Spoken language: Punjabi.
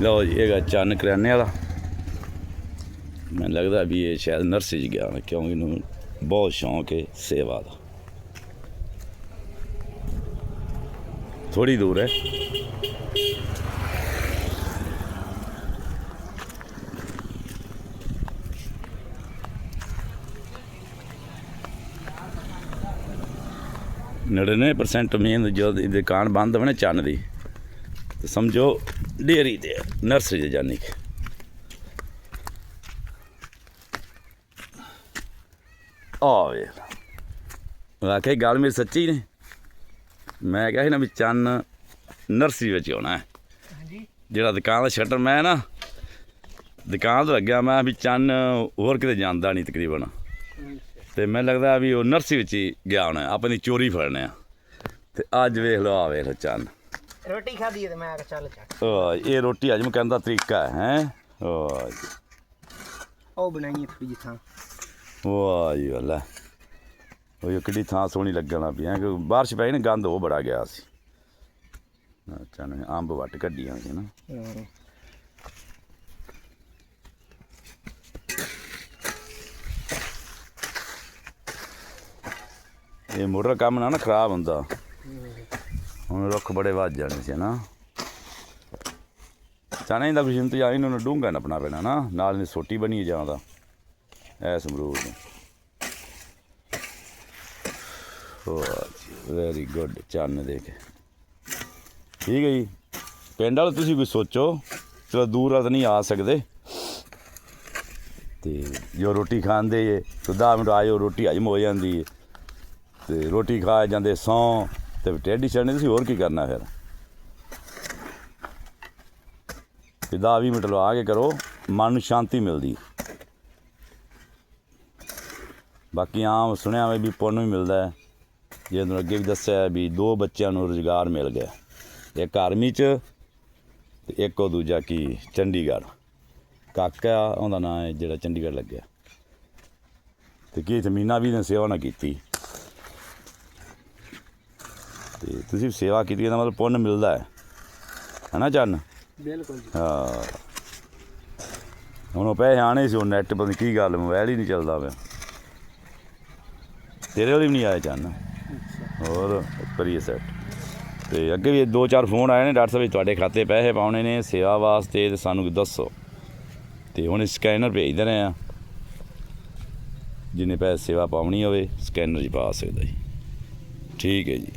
ਲਓ ਜੀ, ਇਹ ਚੰਨ ਕਰਿਆਨੇ ਵਾਲਾ। ਮੈਨੂੰ ਲੱਗਦਾ ਵੀ ਇਹ ਸ਼ਾਇਦ ਨਰਸਰੀ 'ਚ ਗਿਆ ਹੋਣਾ, ਕਿਉਂਕਿ ਇਹਨੂੰ ਬਹੁਤ ਸ਼ੌਂਕ ਹੈ ਸੇਵਾ ਦਾ। ਥੋੜੀ ਦੂਰ ਹੈ। ਨੜਿਨਵੇਂ ਪਰਸੈਂਟ ਮੇਨ ਜਦੋਂ ਦੁਕਾਨ ਬੰਦ ਹੋਵੇ ਨਾ ਚੰਨ ਦੀ। ਤੇ ਸਮਝੋ ਤੇ ਆ, ਨਰਸਰੀ ਤੇ ਜਾਨੀ ਕਿ। ਆ ਵੇ ਵਾਕਈ ਗੱਲ ਮੇਰੀ ਸੱਚੀ ਨੇ। ਮੈਂ ਕਿਹਾ ਸੀ ਨਾ ਵੀ ਚੰਨ ਨਰਸਰੀ ਵਿੱਚ ਆਉਣਾ ਹੈ। ਹਾਂਜੀ। ਜਿਹੜਾ ਦੁਕਾਨ ਦਾ ਸ਼ਟਰ ਮੈਂ ਨਾ ਦੁਕਾਨ ਤੋਂ ਲੱਗਿਆ ਮੈਂ ਵੀ ਚੰਨ ਹੋਰ ਕਿਤੇ ਜਾਂਦਾ ਨਹੀਂ ਤਕਰੀਬਨ। ਤੇ ਮੈਨੂੰ ਲੱਗਦਾ ਵੀ ਉਹ ਨਰਸਰੀ ਵਿੱਚ ਹੀ ਗਿਆ ਹੋਣਾ ਆਪਣੀ ਚੋਰੀ ਫੜਨੇ ਆ। ਤੇ ਅੱਜ ਵੇਖ ਲਓ ਆ ਵੇਖ ਲਓ ਚੰਨ। ਰੋਟੀ ਖਾਧੀ ਤੇ ਮੈਂ ਕਿਹਾ ਚੱਲ ਚੱਕ। ਉਹ ਇਹ ਰੋਟੀ ਹਜਮ ਕਰਨ ਦਾ ਤਰੀਕਾ ਹੈ ਹੈਂ? ਜੀ ਉਹ ਬਣਾਈ ਹੈ ਥੋੜੀ ਜਿਹੀ ਥਾਂ। ਵਾਹ ਜੀ ਵੱਲਾ ਉਹ ਇਹ ਕਿੱਡੀ ਥਾਂ ਸੋਹਣੀ ਲੱਗਣਾ ਹੈ ਕਿ ਬਾਰਿਸ਼ ਪਈ ਨਾ ਗੰਦ ਉਹ ਬੜਾ ਗਿਆ ਸੀ। ਅੱਛਾ ਨੇ ਅੰਬ ਵੱਟ ਕੱਢੀਆਂ ਸੀ ਨਾ। ਇਹ ਮੋਟਰ ਕੰਮ ਨਾ ਨਾ ਖਰਾਬ ਹੁੰਦਾ। ਹੁਣ ਰੁੱਖ ਬੜੇ ਵੱਧ ਜਾਣੇ ਸੀ ਨਾ ਚਾਹਨੇ ਦਾ ਕੁਝ ਇੰਤਜ਼ਾਮ ਇਹਨਾਂ ਨੂੰ ਡੂੰਘਾ ਨੱਪਣਾ ਪੈਣਾ ਨਾ, ਨਾਲ ਨੇ ਸੋਟੀ ਬਣੀ ਜਾਂਦਾ ਐਸ ਅਮਰੂਦ ਨੂੰ ਵੈਰੀ ਗੁੱਡ ਚੰਨ ਦੇ ਕੇ ਠੀਕ ਹੈ ਜੀ। ਪਿੰਡ ਵਾਲੇ, ਤੁਸੀਂ ਕੋਈ ਸੋਚੋ, ਚਲੋ ਦੂਰ ਆ ਤਾਂ ਨਹੀਂ ਆ ਸਕਦੇ। ਤੇ ਜੋ ਰੋਟੀ ਖਾਂਦੇ ਏ ਤੇ 10 ਮਿੰਟ ਆਇਓ, ਰੋਟੀ ਹਜਮ ਹੋ ਜਾਂਦੀ ਹੈ। ਤੇ ਰੋਟੀ ਖਾ ਜਾਂਦੇ ਸੌਂ। ਤੇ ਟੇਢੀ ਚੜਨੀ ਤੁਸੀਂ ਹੋਰ ਕੀ ਕਰਨਾ ਫਿਰ? ਤੇ 10 20 ਮਿੰਟ ਲਵਾ ਕੇ ਕਰੋ, ਮਨ ਨੂੰ ਸ਼ਾਂਤੀ ਮਿਲਦੀ। ਬਾਕੀ ਆਮ ਸੁਣਿਆ ਹੋਵੇ ਵੀ ਪੁੰਨ ਵੀ ਮਿਲਦਾ ਹੈ। ਜੇ ਤੁਹਾਨੂੰ ਅੱਗੇ ਵੀ ਦੱਸਿਆ ਵੀ ਦੋ ਬੱਚਿਆਂ ਨੂੰ ਰੁਜ਼ਗਾਰ ਮਿਲ ਗਿਆ। ਇੱਕ ਆਰਮੀ 'ਚ ਤੇ ਇੱਕ ਉਹ ਦੂਜਾ ਕੀ, ਚੰਡੀਗੜ੍ਹ। ਕਾਕਾ ਉਹਦਾ ਨਾਂ ਹੈ ਜਿਹੜਾ ਚੰਡੀਗੜ੍ਹ ਲੱਗਿਆ। ਤੇ ਕੀ ਜ਼ਮੀਨਾਂ ਵੀ ਨੇ ਸੇਵਾ ਨਾ ਕੀਤੀ। ਤੇ ਤੁਸੀਂ ਸੇਵਾ ਕੀਤੀ ਇਹਦਾ ਮਤਲਬ ਪੁੰਨ ਮਿਲਦਾ ਹੈ। ਹਨਾ ਚੰਨ? ਬਿਲਕੁਲ ਜੀ। ਹਾਂ। ਹੁਣ ਉਹ ਪੈਸੇ ਆਣੇ ਸੀ ਉਹ ਨੈਟ ਪਤਾ ਕੀ ਗੱਲ ਮੋਬਾਈਲ ਹੀ ਨਹੀਂ ਚੱਲਦਾ ਪਿਆ। ਤੇਰੇ ਵਾਲੀ ਵੀ ਨਹੀਂ ਆਏ ਚੰਨ? ਹੋਰ ਕਰੀਏ ਸੈੱਟ ਤੇ ਅੱਗੇ ਵੀ ਦੋ ਚਾਰ ਫੋਨ ਆਏ ਨੇ ਡਾਕਟਰ ਸਾਹਿਬ ਜੀ ਤੁਹਾਡੇ ਖਾਤੇ ਪੈਸੇ ਪਾਉਣੇ ਨੇ ਸੇਵਾ ਵਾਸਤੇ ਤੇ ਸਾਨੂੰ ਦੱਸੋ। ਤੇ ਹੁਣ ਸਕੈਨਰ ਭੇਜ ਦੇਣੇ ਆ। ਜਿਹਨੇ ਪੈਸੇ ਸੇਵਾ ਪਾਉਣੀ ਹੋਵੇ ਸਕੈਨਰ 'ਚ ਪਾ ਸਕਦਾ ਜੀ। ਠੀਕ ਹੈ ਜੀ।